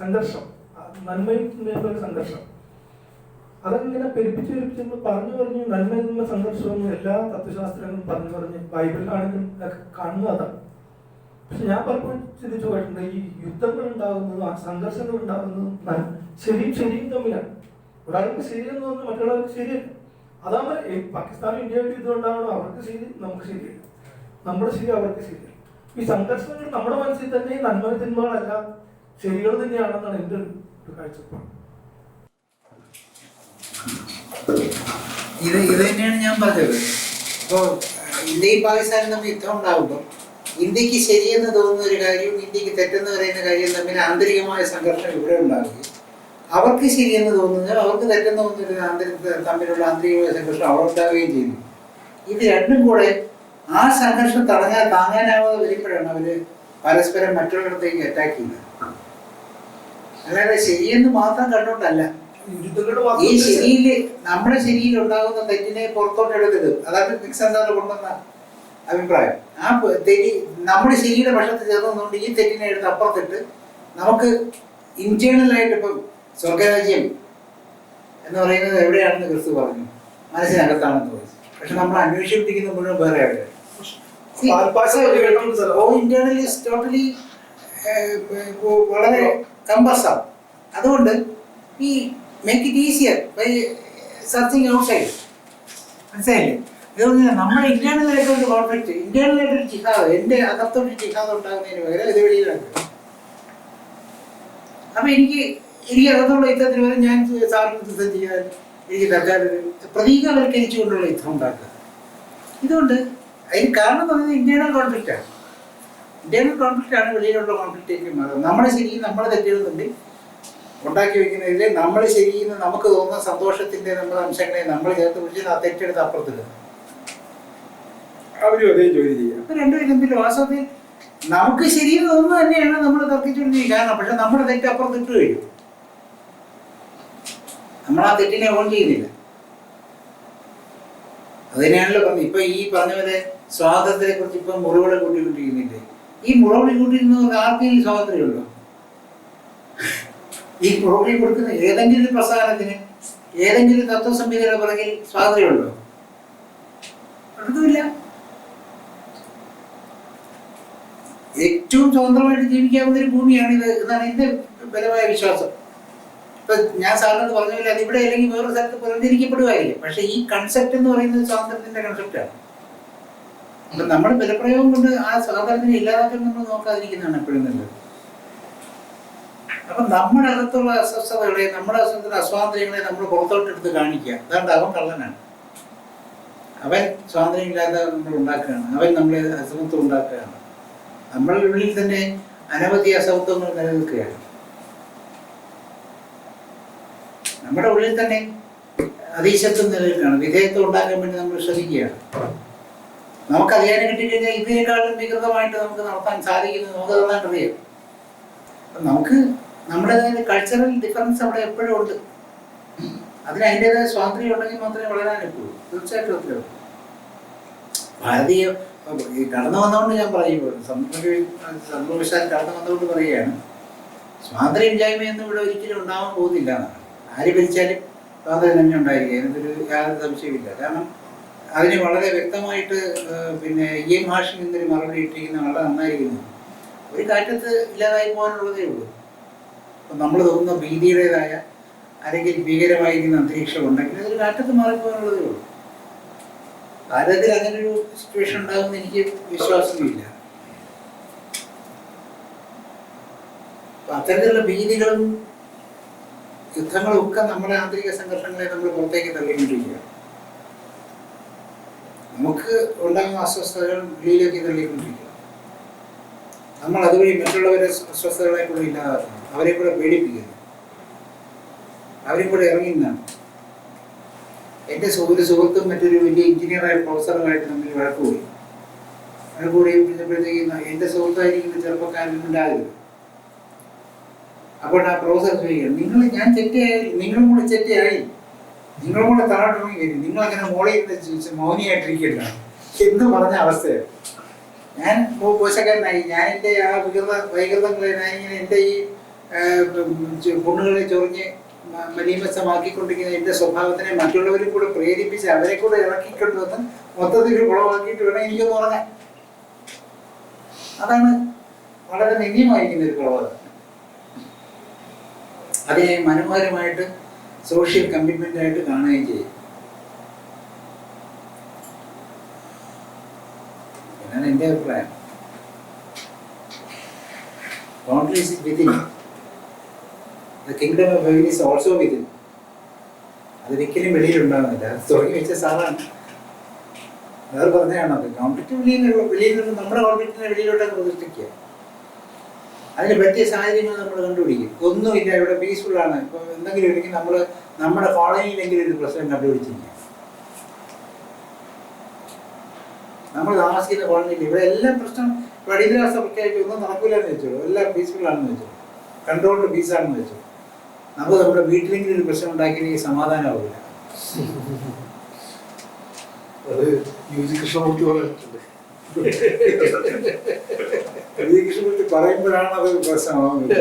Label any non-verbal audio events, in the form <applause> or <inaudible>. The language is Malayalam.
സംഘർഷം. നന്മയും തിന്മയും ഒരു സംഘർഷം. അതങ്ങനെ പെരുപ്പിച്ച് പെരുപ്പിച്ച് പറഞ്ഞു പറഞ്ഞു നന്മ എന്നുള്ള സംഘർഷവും എല്ലാ തത്വശാസ്ത്രങ്ങളും പറഞ്ഞു പറഞ്ഞ് ബൈബിളിലാണെങ്കിലും ഒക്കെ കാണുന്നത് അതാണ്. പക്ഷെ ഞാൻ പലപ്പോഴും ചിന്തിച്ചു പോയിട്ടുണ്ട് ഈ യുദ്ധങ്ങൾ ഉണ്ടാകുന്നതും സംഘർഷങ്ങൾ ഉണ്ടാകുന്നതും ശരിയും ശരിയും തമ്മിലാണ്. ഒരാൾക്ക് ശരിയെന്ന് തോന്നുന്നു മറ്റൊരാൾക്ക് ശരിയല്ല. ഈ പാകിസ്ഥാനും ഇന്ത്യയുടെ യുദ്ധം ഉണ്ടാകണം? അവർക്ക് ശരി നമുക്ക് ശരിയല്ല. നമ്മുടെ ശരി അവർക്ക് ശരിയല്ല. ഈ സംഘർഷങ്ങൾ നമ്മുടെ മനസ്സിൽ തന്നെ നന്മ തിന്മകളല്ല. ശരികൾ തന്നെയാണെന്നാണ് എന്റെ ഒരു കാഴ്ചപ്പാട്. ഇത് ഇത് തന്നെയാണ് ഞാൻ പറഞ്ഞത്. ഇപ്പോൾ ഇന്ത്യയും പാകിസ്ഥാനും തമ്മിൽ യുദ്ധം ഉണ്ടാകുമ്പോൾ ഇന്ത്യയ്ക്ക് ശരിയെന്ന് തോന്നുന്ന ഒരു കാര്യവും ഇന്ത്യയ്ക്ക് തെറ്റെന്ന് പറയുന്ന കാര്യവും തമ്മിൽ ആന്തരികമായ സംഘർഷം ഇവിടെ ഉണ്ടാവുകയും അവർക്ക് ശരിയെന്ന് തോന്നുന്നത് അവർക്ക് തെറ്റെന്ന് തോന്നുന്ന ആന്തരിക തമ്മിലുള്ള ആന്തരികമായ സംഘർഷം അവിടെ ഉണ്ടാവുകയും ചെയ്യുന്നു. ഇത് രണ്ടും കൂടെ ആ സംഘർഷം തടഞ്ഞാൽ താങ്ങാനാവാതെ വരുമ്പോഴാണ് അവർ പരസ്പരം മറ്റുള്ളിടത്തേക്ക് അറ്റാക്ക് ചെയ്യുന്നത്. അല്ലാതെ എന്ന് മാത്രം കണ്ടോണ്ടല്ല. ഈ ശരിയിൽ നമ്മുടെ ശരിയിൽ ഉണ്ടാകുന്ന തെറ്റിനെ പുറത്തോട്ട് എടുക്കരുത്. അതായത് സാർ കൊണ്ടുവന്ന അഭിപ്രായം. ആ തെറ്റി നമ്മുടെ ശരിയുടെ പക്ഷത്ത് ചേർന്നുകൊണ്ട് ഈ തെറ്റിനെ എടുത്ത് അപ്പുറത്തിട്ട് നമുക്ക് ഇന്റേണൽ ആയിട്ട് ഇപ്പം സ്വർഗരാജ്യം എന്ന് പറയുന്നത് എവിടെയാണെന്ന് ക്രിസ്തു പറഞ്ഞു. മനസ്സിനകത്താണെന്ന് പറഞ്ഞു പക്ഷെ നമ്മൾ അന്വേഷിപ്പിക്കുന്ന മുഴുവൻ വേറെ. ഓ ഇന്റേണലി ടോട്ടലി വളരെ കമ്പസം അതുകൊണ്ട് ഈ make it easier by searching outside മനസ്സിലായില്ലേ? അതുകൊണ്ട് നമ്മുടെ ഇന്റേണലായിട്ട് ഒരു കോൺഫ്ലിക്റ്റ് ഇന്റേണലായിട്ട് ഒരു ജിഹാദ് എന്റെ അകത്തൊരു ജിഹാദ് ഉണ്ടാകുന്നതിന് പകരം ഇത് വെളിയിലാണ് അപ്പൊ എനിക്ക് എനിക്ക് അകത്തുള്ള യുദ്ധത്തിന് പകരം ഞാൻ സാറിന് യുദ്ധം ചെയ്യാൻ എനിക്ക് ഒരു പ്രതീകവൽക്കരിച്ചുകൊണ്ടുള്ള യുദ്ധം ഉണ്ടാക്കുക. ഇതുകൊണ്ട് അതിന് കാരണം എന്ന് പറയുന്നത് ഇന്റേണൽ കോൺഫ്ലിക്റ്റ് ഇന്റേണൽ കോൺഫ്ലിക്റ്റ് ആണ് വെളിയിലുള്ള കോൺഫ്ലിക്റ്റിലേക്ക് മാറുന്നത് നമ്മുടെ ശരിക്കും നമ്മൾ തെറ്റിടുന്നുണ്ട്. തമ്മിൽ ഉണ്ടാക്കി വെക്കുന്നതിൽ നമ്മൾ ശരിയെന്ന് നമുക്ക് തോന്നുന്ന സന്തോഷത്തിന്റെ നമ്മുടെ അംശങ്ങളെ നമ്മൾ ചേർത്ത് പിടിച്ച് ആ തെറ്റെടുത്ത് അപ്പുറത്തിടുക അവരും അതേ ജോലി ചെയ്യാം. അപ്പൊ രണ്ടുപേരും തമ്മിൽ വാസ്തവത്തിൽ നമുക്ക് ശരിയെന്ന് തോന്നുന്നത് തന്നെയാണ് നമ്മൾ തർക്കിച്ചുകൊണ്ടിരിക്കുക കാരണം പക്ഷെ നമ്മുടെ തെറ്റ് അപ്പുറത്തിട്ട് കഴിയും നമ്മൾ ആ തെറ്റിനെ ഓൺ ചെയ്യുന്നില്ല. അതിനാണല്ലോ പറഞ്ഞത്. ഇപ്പൊ ഈ പറഞ്ഞ പോലെ സ്വാതന്ത്ര്യത്തെ കുറിച്ച് ഇപ്പൊ മുറിവുകളെ കൂട്ടിക്കൊണ്ടിരിക്കുന്നില്ലേ? ഈ മുറവിളി കൂട്ടിയിരുന്നവർക്ക് ആർക്കെങ്കിലും സ്വാതന്ത്ര്യമുണ്ടോ? ഈ മുറവിളി കൊടുക്കുന്ന ഏതെങ്കിലും പ്രസ്ഥാനത്തിന് ഏതെങ്കിലും തത്വസംഹിതയുടെ പുറകിൽ സ്വാതന്ത്ര്യമുണ്ടോ? അതുമില്ല ഏറ്റവും സ്വതന്ത്രമായിട്ട് ജീവിക്കാവുന്ന ഒരു ഭൂമിയാണ് ഇത് എന്നാണ് എന്റെ ബലമായ വിശ്വാസം. ഇപ്പൊ ഞാൻ സാറിനോട് പറഞ്ഞില്ല അത് ഇവിടെ അല്ലെങ്കിൽ വേറൊരു സ്ഥലത്ത് പുനർജനിക്കപ്പെടുകയായിരിക്കും പക്ഷെ ഈ കൺസെപ്റ്റ് എന്ന് പറയുന്നത് സ്വാതന്ത്ര്യത്തിന്റെ കൺസെപ്റ്റാണ് അപ്പൊ നമ്മുടെ ബലപ്രയോഗം കൊണ്ട് ആ സ്വാതന്ത്ര്യത്തിനെ ഇല്ലാതാക്കാൻ നമ്മൾ നോക്കാതിരിക്കുന്നതാണ് എപ്പോഴും നല്ലത്. അപ്പൊ നമ്മുടെ അകത്തുള്ള അസ്വസ്ഥതകളെ നമ്മുടെ അസ്വസ്ഥ അസ്വാതന്ത്ര്യങ്ങളെ നമ്മൾ പുറത്തോട്ട് എടുത്ത് കാണിക്കുക. അതാണ്ട് അവൻ കള്ളനാണ്. അവൻ സ്വാതന്ത്ര്യമില്ലാത്ത നമ്മൾ ഉണ്ടാക്കുകയാണ്. അവൻ നമ്മളെ അസമത്വം ഉണ്ടാക്കുകയാണ്. നമ്മളുടെ ഉള്ളിൽ തന്നെ അനവധി അസമത്വങ്ങൾ നിലനിൽക്കുകയാണ്. നമ്മുടെ ഉള്ളിൽ തന്നെ അതീശത്വം നിലനിൽക്കുകയാണ്. വിധേയത്വം ഉണ്ടാക്കാൻ വേണ്ടി നമ്മൾ ശ്രമിക്കുകയാണ്. നമുക്ക് അധികാരം കിട്ടിക്കഴിഞ്ഞാൽ ഇതിനേക്കാളും വികൃതമായിട്ട് നമുക്ക് നടത്താൻ സാധിക്കുന്നത് നമുക്ക് നന്നായിട്ട് അറിയാം. നമുക്ക് നമ്മുടേതായ കൾച്ചറൽ ഡിഫറൻസ് അവിടെ എപ്പോഴും ഉണ്ട്. അതിന് അതിന്റെതായ സ്വാതന്ത്ര്യം ഉണ്ടെങ്കിൽ മാത്രമേ വളരാൻ എപ്പോഴും തീർച്ചയായിട്ടും അത്രേ ഭാരതീയ ഈ കടന്നു വന്നുകൊണ്ട് ഞാൻ പറയുമ്പോൾ സന്തോഷം കടന്നു വന്നുകൊണ്ട് പറയുകയാണ്. സ്വാതന്ത്ര്യമില്ലായ്മയൊന്നും ഇവിടെ ഒരിക്കലും ഉണ്ടാവാൻ പോകുന്നില്ല എന്നാണ്. ആര് ഭരിച്ചാലും സ്വാതന്ത്ര്യം തന്നെ ഉണ്ടായിരിക്കും. അതിനൊരു യാതൊരു സംശയമില്ല കാരണം അതിന് വളരെ വ്യക്തമായിട്ട് പിന്നെ ഇ എം നിന്നൊരു മറുപടി ഇട്ടിരിക്കുന്ന വളരെ നന്നായിരിക്കുന്നു. ഒരു കാറ്റത്ത് ഇല്ലാതായി പോകാനുള്ളതേ ഉള്ളൂ. അപ്പം നമ്മൾ തോന്നുന്ന ഭീതിയുടേതായ അല്ലെങ്കിൽ ഭീകരമായിരിക്കുന്ന അന്തരീക്ഷം ഉണ്ടെങ്കിൽ അതൊരു കാറ്റത്ത് മാറിപ്പോകാനുള്ളതേ ഉള്ളൂ. ഭാരതത്തിൽ അങ്ങനൊരു സിറ്റുവേഷൻ ഉണ്ടാകുമെന്ന് എനിക്ക് വിശ്വാസമില്ല. അത്തരത്തിലുള്ള ഭീതികളും യുദ്ധങ്ങളും ഒക്കെ നമ്മുടെ ആന്തരിക സംഘർഷങ്ങളെ നമ്മൾ പുറത്തേക്ക് തള്ളിക്കൊണ്ടിരിക്കുകയാണ്. നമുക്ക് ഉണ്ടാകുന്ന അസ്വസ്ഥതകൾ ഉള്ളിലേക്ക് തള്ളിക്കൊണ്ടിരിക്കുക. നമ്മൾ അതുവഴി മറ്റുള്ളവരെ അസ്വസ്ഥതകളെ കൂടെ ഇല്ലാതാക്കുന്നു. അവരെ കൂടെ പേടിപ്പിക്കുന്നു അവരെ കൂടെ ഇറങ്ങുന്നതാണ് എന്റെ സുഹൃത്ത് സുഹൃത്തും മറ്റൊരു വലിയ എഞ്ചിനീയറായ പ്രൊഫസറുമായിട്ട് തമ്മിൽ വഴക്ക് പോയി. വഴക്ക് കൂടി കഴിഞ്ഞപ്പോഴത്തേക്ക് എന്റെ സുഹൃത്തായിരിക്കുന്ന ചെറുപ്പക്കാരൻ ഉണ്ടാകരുത് അപ്പോൾ ആ പ്രൊഫസർ ചോദിക്കുക നിങ്ങൾ ഞാൻ ചെറ്റയായി നിങ്ങളും കൂടെ ചെറ്റയായി നിങ്ങളും കൂടെ താഴോട്ടിറങ്ങി വരും നിങ്ങൾ അങ്ങനെ മോളിൽ ജീവിച്ച് ചോദിച്ച് മൗനിയായിട്ടിരിക്കില്ല എന്ന് പറഞ്ഞ അവസ്ഥയാണ് ഞാൻ പോഷകനായി ഞാൻ എന്റെ ആ വികൃത വൈകൃതങ്ങളെ ഞാൻ ഇങ്ങനെ എന്റെ ഈ പൊണ്ണുകളെ ചൊറിഞ്ഞ് മലീമസമാക്കിക്കൊണ്ടിരിക്കുന്ന എന്റെ സ്വഭാവത്തിനെ മറ്റുള്ളവരും കൂടെ പ്രേരിപ്പിച്ച് അവരെ കൂടെ ഇറക്കിക്കൊണ്ടുവന്ന് മൊത്തത്തിൽ ഒരു കുളമാക്കിയിട്ട് വേണം എനിക്കൊന്ന് ഉറങ്ങാൻ. അതാണ് വളരെ നിന്ദ്യമായിരിക്കുന്ന ഒരു പ്രവണത അതിനെ മനോഹരമായിട്ട് സോഷ്യൽ കമ്മിറ്റ്മെന്റ് ആയിട്ട് കാണുകയും ചെയ്യും. എന്നാണ് എന്റെ അഭിപ്രായം. Boundaries within the kingdom of heaven is also within അതൊരിക്കലും വെളിയിലുണ്ടാകുന്നില്ല. അത് തുടങ്ങി വെച്ച സാറാണ്. വേറെ പറഞ്ഞതാണ് അത്. കോൺഫ്ലിക്റ്റ് വെളിയിൽ വെളിയിൽ നിന്ന് നമ്മുടെ കോൺഫ്ലിക്റ്റിനെ വെളിയിലോട്ടൊക്കെ പ്രതിഷ്ഠിക്കുക. അതിന് പറ്റിയ സാഹചര്യങ്ങൾ നമ്മൾ കണ്ടുപിടിക്കും. ഒന്നുമില്ല ഇവിടെ പീസ്ഫുൾ ആണ്. ഇപ്പൊ എന്തെങ്കിലും ഉണ്ടെങ്കിൽ നമ്മൾ നമ്മുടെ ഫോളോയിങ്ങിലെങ്കിലും ഒരു പ്രശ്നം കണ്ടുപിടിച്ചിരിക്കുക നമ്മൾ താമസിക്കുന്ന കോളനിയിൽ ഇവിടെ എല്ലാം പ്രശ്നം അടിയന്തരാവസ്ഥ പ്രഖ്യാപിച്ചു ഒന്നും നടക്കില്ല എന്ന് വെച്ചോളൂ. എല്ലാം പീസ്ഫുൾ ആണെന്ന് വെച്ചോളൂ. കൺട്രോൾഡ് പീസ് ആണെന്ന് വെച്ചോളൂ. നമുക്ക് നമ്മുടെ വീട്ടിലെങ്കിലും ഒരു പ്രശ്നം ഉണ്ടാക്കിയെങ്കിൽ സമാധാനമാവില്ല അത് യു ജി കൃഷ്ണമൂർത്തി പറഞ്ഞിട്ടുണ്ട്. <laughs> കൃഷ്ണമൂർത്തി പറയുമ്പോഴാണ് അത് പ്രശ്നമാകുന്നത്